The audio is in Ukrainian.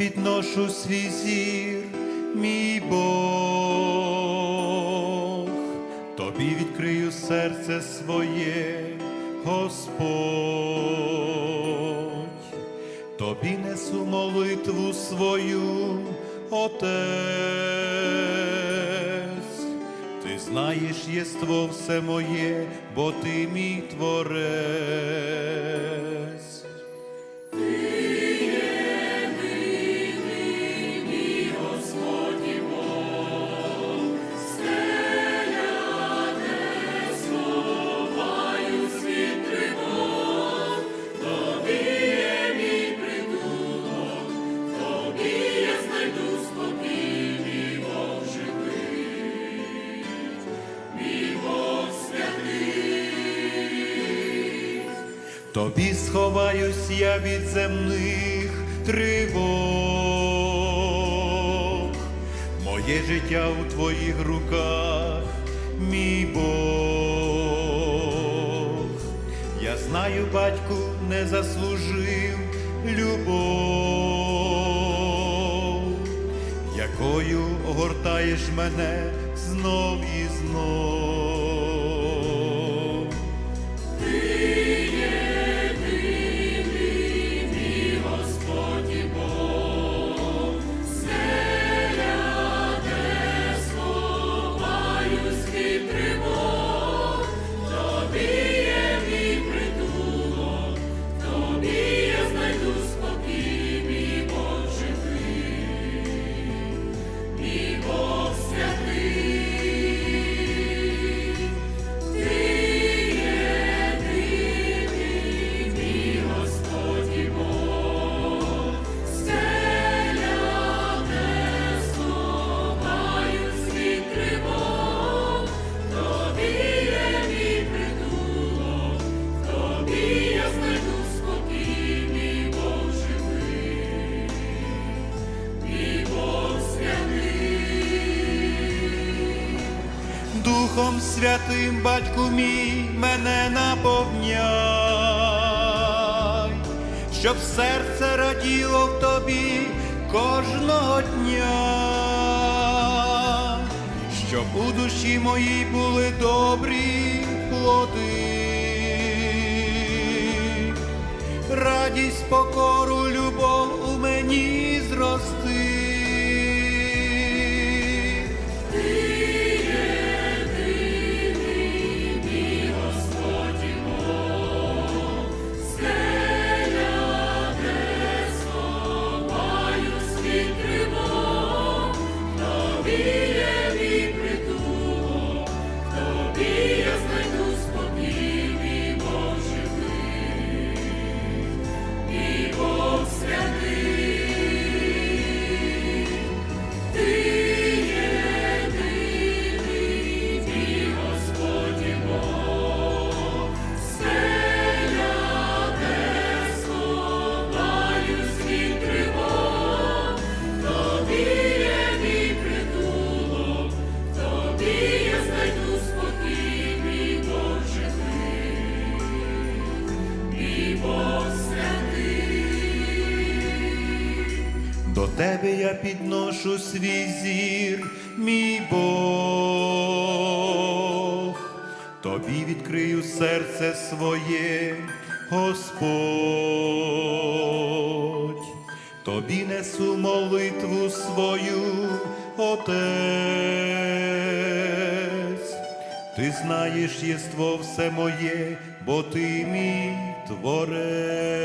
підношу свій зір, мій Бог, тобі відкрию серце своє, Господь, тобі несу молитву свою, Отець, ти знаєш єство все моє, бо ти мій творець. Тобі сховаюсь я від земних тривог, моє життя у твоїх руках, мій Бог. Я знаю, батьку, не заслужив любов, якою огортаєш мене знов і знов. Духом Святим, батьку мій, мене наповняй, щоб серце раділо в тобі кожного дня, щоб у душі моїй були добрі плоди, радість, покору, любов До тебе я підношу свій зір, мій Бог, тобі відкрию серце своє, Господь, тобі несу молитву свою, Отець, ти знаєш єство все моє, бо ти мій творець.